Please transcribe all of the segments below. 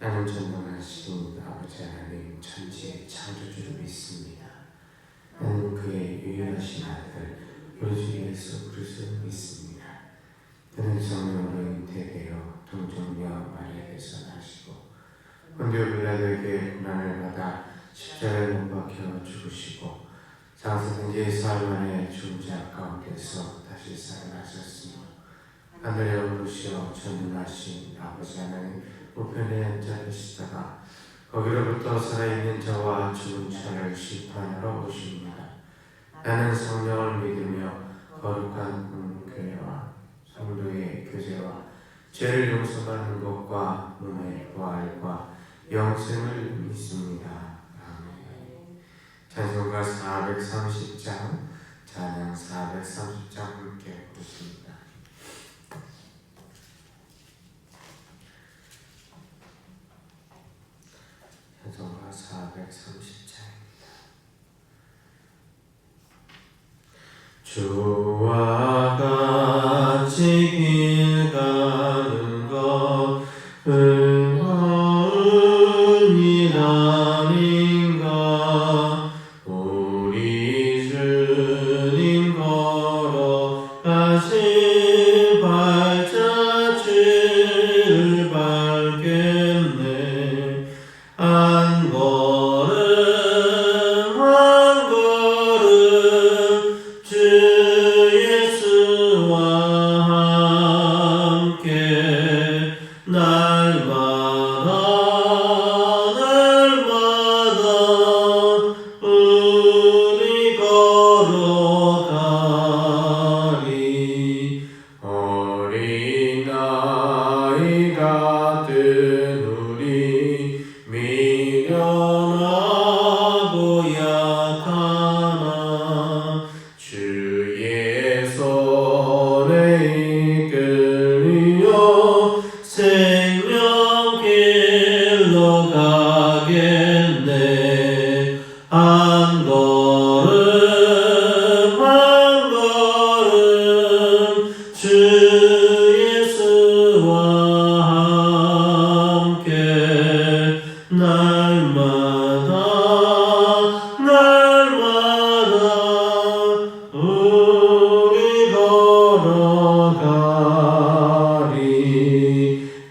나는 전능하신 아버지 하나님 천지의 창조주를 믿습니다. 나는 그의 유일하신 아들 우리 주 예수 그리스도를 믿습니다. 그는 성령으로 잉태되어 동정녀 마리아에서 나시고 본디오 빌라도에게 고난을 받아 십자가에 못 박혀 죽으시고 장사생제의 사흘 만에 죽은 자 가운데서 다시 살아나셨으며 하늘에 오르시어 전능하신 아버지 하나님 우편에 앉아 계시다가 거기로부터 살아있는 자와 죽은 자를 심판하러 오십니다. 나는 성령을 믿으며 거룩한 공교회와 성도의 교제와 죄를 용서받는 것과 몸의 부활과 영생을 믿습니다. 아멘. 찬송가 430장, 찬양 430장 함께 부릅니다. 찬송가 430장입니다. 주와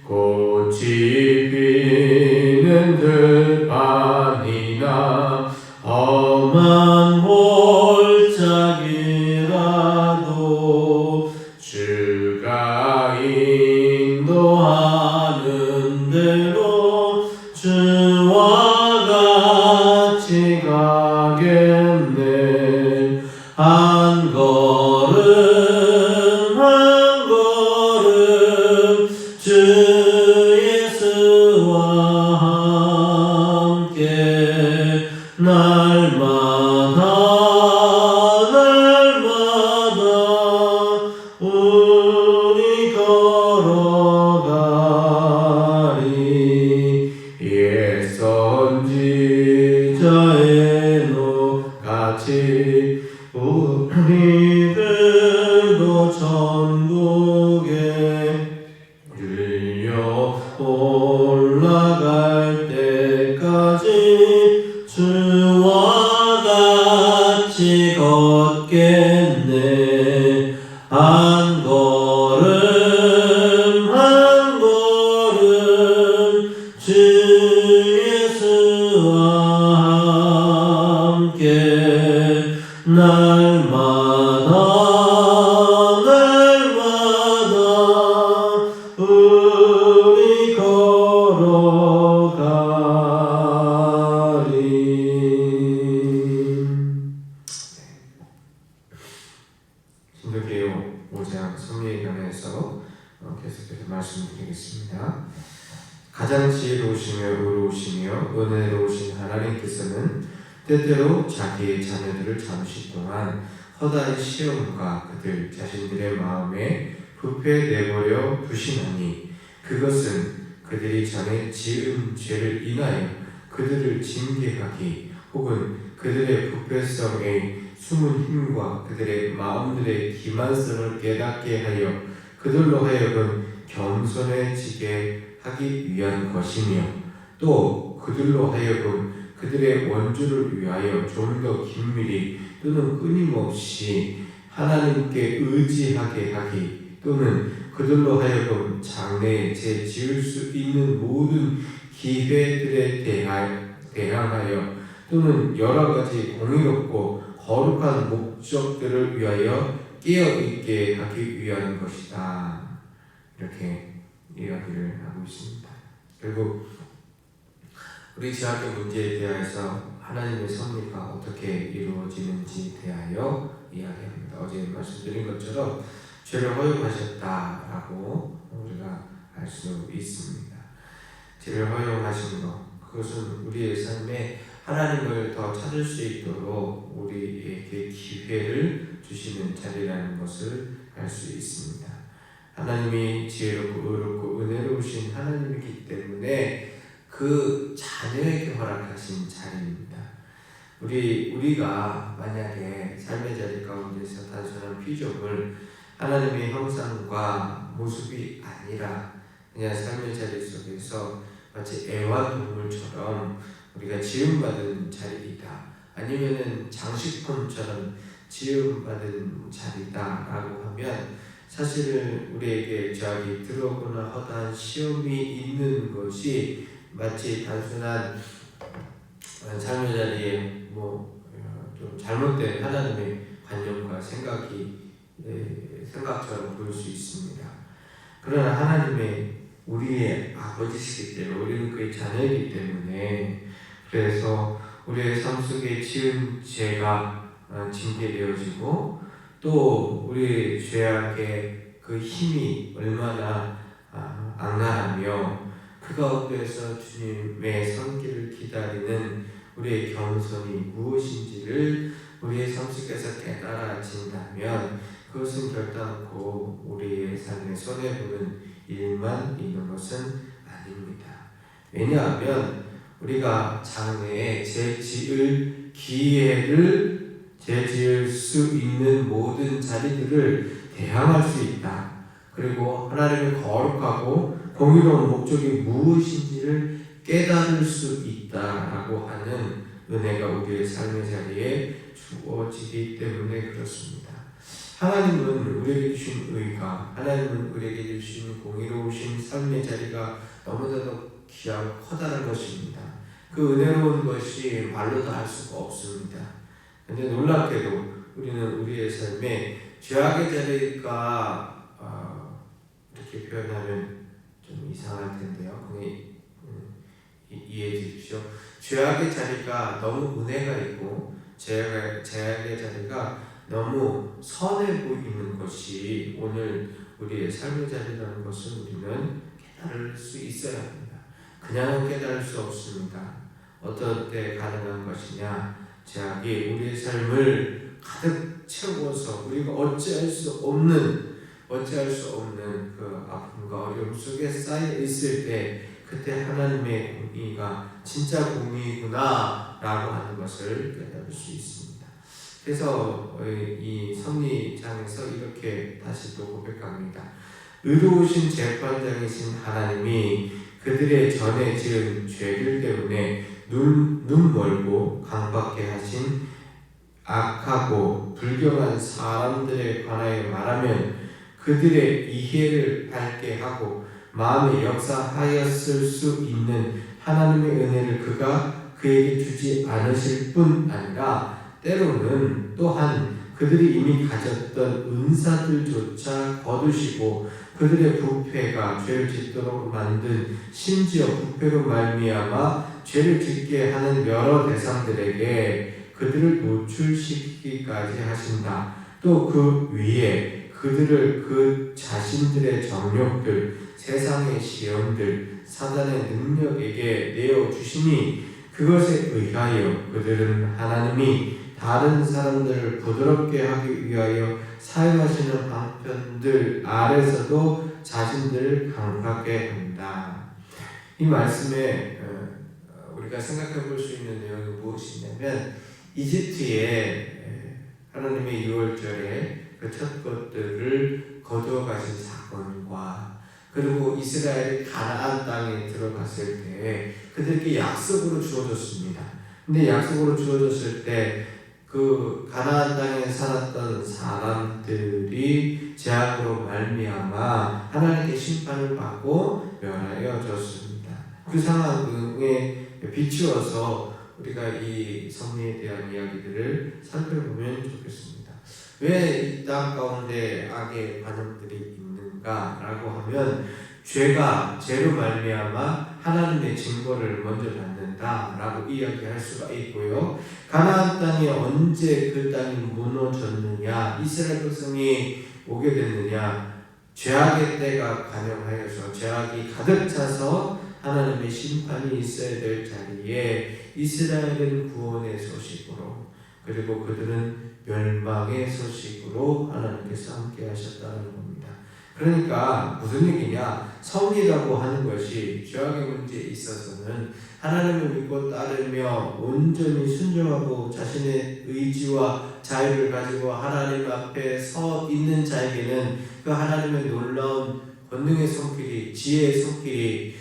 kochi. 예 주 5장 성리에 관해서 어, 계속해서 말씀드리겠습니다. 가장 지혜로우시며 의로우시며 은혜로우신 하나님께서는 때때로 자기의 자녀들을 잠시 동안 허다한 시험과 그들 자신들의 마음에 부패 내버려 두시나니 그것은 그들이 전에 지은 죄를 인하여 그들을 징계하기 혹은 그들의 부패성에 숨은 힘과 그들의 마음들의 기만성을 깨닫게 하여 그들로 하여금 겸손해지게 하기 위한 것이며 또 그들로 하여금 그들의 원주를 위하여 좀 더 긴밀히 또는 끊임없이 하나님께 의지하게 하기 또는 그들로 하여금 장래에 재 지을 수 있는 모든 기회들에 대하- 대항하여 또는 여러 가지 공의롭고 거룩한 목적들을 위하여 깨어 있게 하기 위한 것이다. 이렇게 이야기를 하고 있습니다. 결국 우리 지하교 문제에 대해서 하나님의 섭리가 어떻게 이루어지는지 대하여 이야기합니다. 어제 말씀드린 것처럼 죄를 허용하셨다라고 우리가 알 수 있습니다. 죄를 허용하신 것 그것은 우리의 삶에 하나님을 더 찾을 수 있도록 우리에게 기회를 주시는 자리라는 것을 알 수 있습니다. 하나님이 지혜롭고 의롭고 은혜로우신 하나님이기 때문에 그 자녀에게 허락하신 자리입니다. 우리 우리가 만약에 삶의 자리 가운데서 단순한 피조물 하나님의 형상과 모습이 아니라 그냥 삶의 자리 속에서 마치 애완동물처럼 우리가 지음받은 자리이다. 아니면은 장식품처럼 지음받은 자리다라고 하면 사실은 우리에게 저기 들어오거나 허다한 시험이 있는 것이 마치 단순한 삶의 자리에 뭐 좀 잘못된 하나님의 관념과 생각이 예, 생각처럼 보일 수 있습니다. 그러나 하나님의 우리의 아버지시기 때문에 우리는 그의 자녀이기 때문에 그래서 우리의 삶 속에 지은 죄가 어, 징계되어지고 또 우리 죄악의 그 힘이 얼마나 아, 악랄하며 그 가운데서 주님의 손길을 기다리는 우리의 겸손이 무엇인지를 우리의 삶 속에서 깨달아진다면 그것은 결단코 우리의 삶에 손해보는 일만 있는 것은 아닙니다. 왜냐하면 우리가 장래에 재지을 기회를 재지을 수 있는 모든 자리들을 대항할 수 있다. 그리고 하나님의 거룩하고 공의로운 목적이 무엇인지를 깨달을 수 있다라고 하는 은혜가 우리의 삶의 자리에 주어지기 때문에 그렇습니다. 하나님은 우리에게 주신 의가, 하나님은 우리에게 주신 공의로우신 삶의 자리가 너무나도 귀하고 커다란 것입니다. 그 은혜로운 것이 말로도 할 수가 없습니다. 근데 놀랍게도 우리는 우리의 삶에 죄악의 자리가 어, 이렇게 표현하면 좀 이상할 텐데요. 그냥 음, 이- 이해해 주십시오. 죄악의 자리가 너무 은혜가 있고 죄악의, 죄악의 자리가 너무 선해 보이는 것이 오늘 우리의 삶의 자리라는 것을 우리는 깨달을 수 있어야 합니다. 그냥은 깨달을 수 없습니다. 어떤 때 가능한 것이냐? 죄악이 우리의 삶을 가득 채워서 우리가 어찌할 수 없는 어찌할 수 없는 그 아픔과 어려움 속에 쌓여 있을 때 그때 하나님의 공의가 진짜 공의구나 라고 하는 것을 깨달을 수 있습니다. 그래서 이 섭리장에서 이렇게 다시 또 고백합니다. 의로우신 재판장이신 하나님이 그들의 전에 지은 죄들 때문에 눈, 눈 멀고 강박해 하신 악하고 불경한 사람들에 관하여 말하면 그들의 이해를 밝게 하고 마음에 역사하였을 수 있는 하나님의 은혜를 그가 그에게 주지 않으실 뿐 아니라 때로는 또한 그들이 이미 가졌던 은사들조차 거두시고 그들의 부패가 죄를 짓도록 만든 심지어 부패로 말미암아 죄를 짓게 하는 여러 대상들에게 그들을 노출시키기까지 하신다. 또 그 위에 그들을 그 자신들의 정욕들, 세상의 시험들, 사단의 능력에게 내어 주시니 그것에 의하여 그들은 하나님이 다른 사람들을 부드럽게 하기 위하여 사용하시는 방편들 아래서도 자신들을 강하게 한다. 이 말씀에 어, 우리가 생각해 볼 수 있는 내용이 무엇이냐면 이집트에 하나님의 유월절에 그 첫 것들을 거두어 가신 사건과 그 그리고 이스라엘이 가나안 땅에 들어갔을 때 그들에게 약속으로 주어졌습니다. 근데 약속으로 주어졌을 때 그 가나안 땅에 살았던 사람들이 제약으로 말미암아 하나님께 심판을 받고 멸하여졌습니다. 그 상황에 비추어서 우리가 이 섭리에 대한 이야기들을 살펴보면 좋겠습니다. 왜 이 땅 가운데 악의 반응들이 있는가라고 하면 죄가 죄로 말미암아 하나님의 증거를 먼저 받 는다라고 이야기할 수가 있고요. 가나안 땅이 언제 그 땅이 무너졌느냐, 이스라엘 백성이 오게 됐느냐, 죄악의 때가 관영하여서 죄악이 가득 차서 하나님의 심판이 있어야 될 자리에 이스라엘은 구원의 소식으로 그리고 그들은 멸망의 소식으로 하나님께서 함께 하셨다는 겁니다. 그러니까 무슨 얘기냐? 성이라고 하는 것이 죄악의 문제에 있어서는 하나님을 믿고 따르며 온전히 순종하고 자신의 의지와 자유를 가지고 하나님 앞에 서 있는 자에게는 그 하나님의 놀라운 권능의 손길이 지혜의 손길이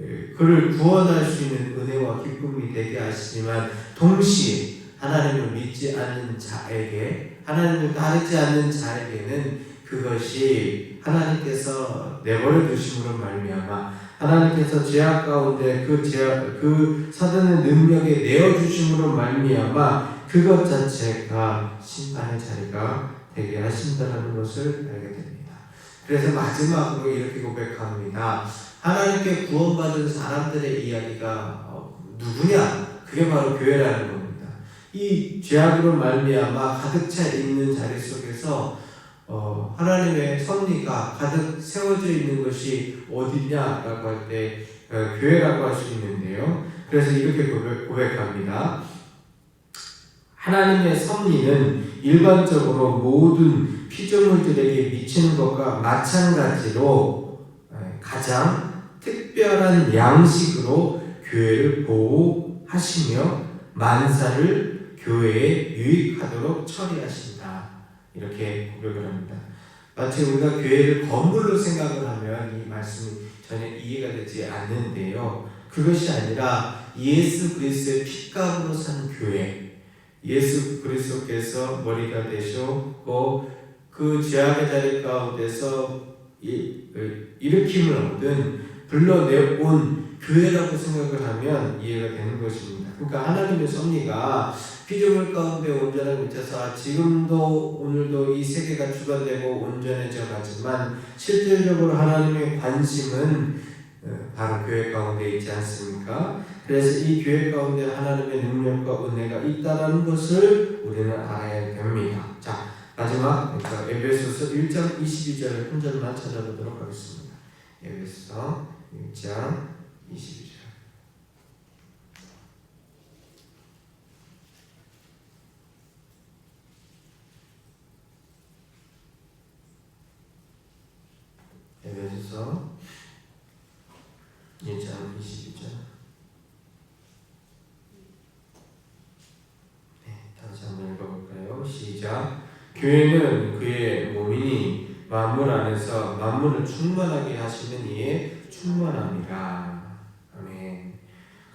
에, 그를 구원할 수 있는 은혜와 기쁨이 되게 하시지만 동시에 하나님을 믿지 않는 자에게 하나님을 따르지 않는 자에게는 그것이 하나님께서 내버려 두심으로 말미암아 하나님께서 죄악 가운데 그 죄악 그 사단의 능력에 내어 주심으로 말미암아 그것 자체가 심판의 자리가 되게 하신다는 것을 알게 됩니다. 그래서 마지막으로 이렇게 고백합니다. 하나님께 구원받은 사람들의 이야기가 어, 누구냐? 그게 바로 교회라는 겁니다. 이 죄악으로 말미암아 가득 차 있는 자리 속에서 어, 하나님의 섭리가 가득 세워져 있는 것이 어디냐라고 할때 어, 교회라고 할 수 있는데요. 그래서 이렇게 고백, 고백 합니다. 하나님의 섭리는 일반적으로 모든 피조물들에게 미치는 것과 마찬가지로 에, 가장 특별한 양식으로 교회를 보호하시며 만사를 교회에 유익하도록 처리하신다. 이렇게 고백을 합니다. 마치 우리가 교회를 건물로 생각을 하면 이 말씀이 전혀 이해가 되지 않는데요. 그것이 아니라 예수 그리스도의 핏값으로 산 교회, 예수 그리스도께서 머리가 되셨고 그 죄악의 자리 가운데서 이, 그 일으킴을 얻은 불러내온 교회라고 생각을 하면 이해가 되는 것입니다. 그러니까 하나님의 섭리가 피조물 가운데 온전한 밑에서 지금도 오늘도 이 세계가 주관되고 온전해져 가지만 실질적으로 하나님의 관심은 어, 바로 교회 가운데 있지 않습니까? 그래서 이 교회 가운데 하나님의 능력과 은혜가 있다는 것을 우리는 알아야 됩니다. 자 마지막 그러니까 에베소서 1장 22절을 한 절만 찾아보도록 하겠습니다. 에베소 1장 22절. 에베소서 1장 22절. 네, 다시 한번 읽어볼까요? 시작. 교회는 그의 몸이니 만물 안에서 만물을 충만하게 하시는 이의 충만함이라. 아멘.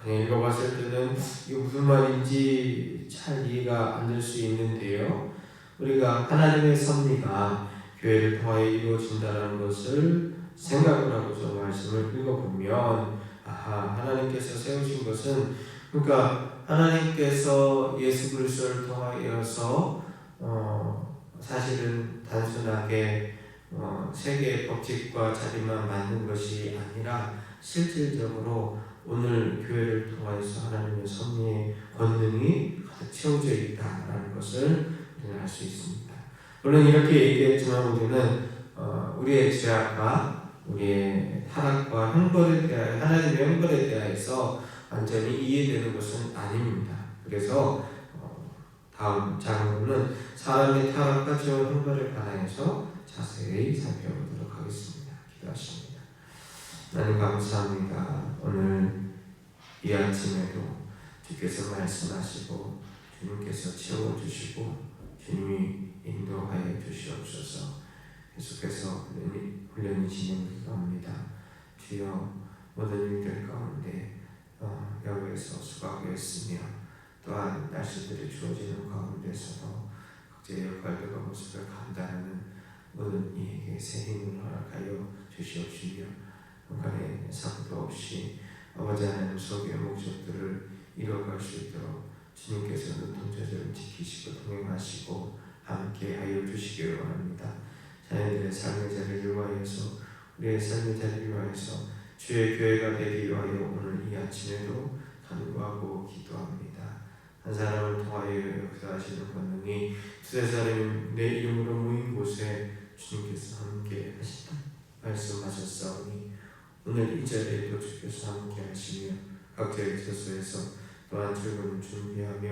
그냥 읽어봤을 때는 이게 무슨 말인지 잘 이해가 안 될 수 있는데요. 우리가 하나님의 섭리가 교회를 통하여 이루어진다는 것을 생각을 하고 저 말씀을 읽어보면 아하 하나님께서 세우신 것은 그러니까 하나님께서 예수 그리스도를 통하여서 어, 사실은 단순하게 어, 세계의 법칙과 자리만 만든 것이 아니라 실질적으로 오늘 교회를 통하여서 하나님의 섭리의 권능이 가득 채워져 있다라는 것을 우리는 알 수 있습니다. 물론 이렇게 얘기했지만 우리는 어, 우리의 죄악과 우리의 타락과 형벌에 대하여 하나님의 형벌에 대하여서 완전히 이해되는 것은 아닙니다. 그래서 어, 다음 장으로는 사람의 타락과 죄와 형벌에 관하여서 자세히 살펴보도록 하겠습니다. 기도하십니다. 하나님 감사합니다. 오늘 이 아침에도 주께서 말씀하시고 주님께서 채워주시고 주님이 인도하여 주시옵소서. 계속해서 훈련이, 훈련이 진행합니다. 주여 모든 일들 가운데 어, 여기에서 수고하겠으며 또한 날씨들이 주어지는 가운데서도 각자의 역할들과 모습을 감당하는 모든 이에게 새 힘을 허락하여 주시옵시며 한간의 사고도 없이 아버지 하나님 속의 목적들을 이뤄갈 수 있도록 주님께서 눈동자들을 지키시고 동행하시고 함께 하여 주시기를 원합니다. 자녀들의 삶의 자리를 위하여서 우리의 삶의 자리를 위하여서 주의 교회가 되기 위하여 오늘 이 아침에도 간구하고 기도합니다. 한 사람을 통하여 역사하시는 권능이 두세 사람이 내 이름으로 모인 곳에 주님께서 함께 하시다 말씀하셨사오니 오늘 이 자리에도 주께서 함께 하시며 각자의 처소에서 또한 출근을 준비하며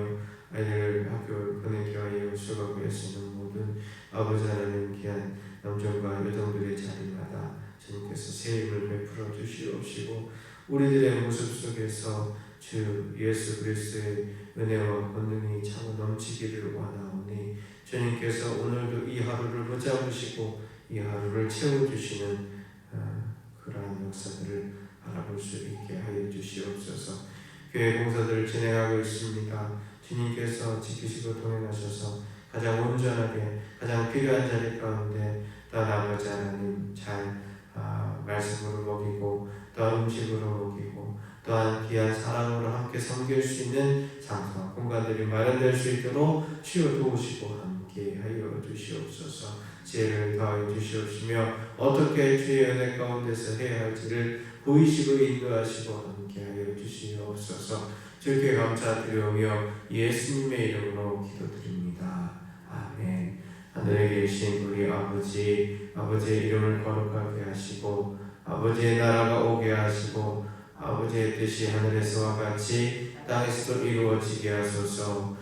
아이들을 학교 보내기 위하여 수고하고 애쓰는 모든 아버지 하나님 귀한 남정과 여성들의 자리마다 주님께서 새 힘을 베풀어 주시옵시고 우리들의 모습 속에서 주 예수 그리스도의 은혜와 권능이 차고 넘치기를 원하오니 주님께서 오늘도 이 하루를 붙잡으시고 이 하루를 채워주시는 어, 그러한 역사들을 알아볼 수 있게 하여 주시옵소서. 교회 공사들을 진행하고 있습니다. 주님께서 지키시고 동행하셔서 가장 온전하게 가장 필요한 자리 가운데 또한 아버지 하나님 잘 아, 말씀으로 먹이고 또한 음식으로 먹이고 또한 귀한 사랑으로 함께 섬길 수 있는 장소와 공간들이 마련될 수 있도록 치유 도우시고 함께 하여 주시옵소서. 지혜를 더하여 주시옵시며 어떻게 주의 은혜 가운데서 해야 할지를 보이시고 인도하시고 함께 하여 주시옵소서. 주께 감사드리오며 예수님의 이름으로 기도드립니다. 아멘. 하늘에 계신 우리 아버지 아버지의 이름을 거룩하게 하시고 아버지의 나라가 오게 하시고 아버지의 뜻이 하늘에서와 같이 땅에서도 이루어지게 하소서